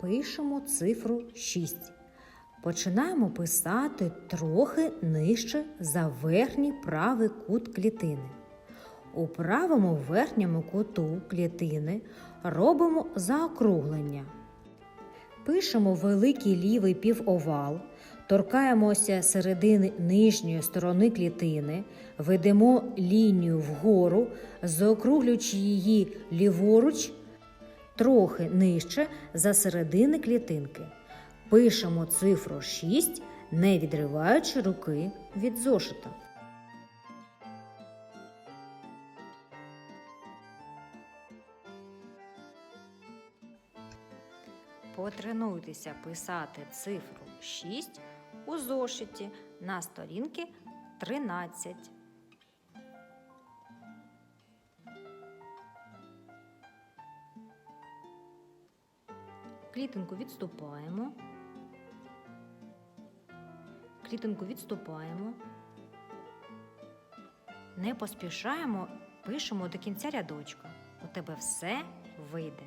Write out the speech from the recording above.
пишемо цифру 6. Починаємо писати трохи нижче за верхній правий кут клітини. У правому верхньому куту клітини робимо заокруглення. Пишемо великий лівий півовал, торкаємося середини нижньої сторони клітини, ведемо лінію вгору, заокруглюючи її ліворуч трохи нижче за середини клітинки. Пишемо цифру 6, не відриваючи руки від зошита. Потренуйтеся писати цифру 6 у зошиті на сторінки 13. Клітинку відступаємо. Клітинку відступаємо. Не поспішаємо, пишемо до кінця рядочка. У тебе все вийде.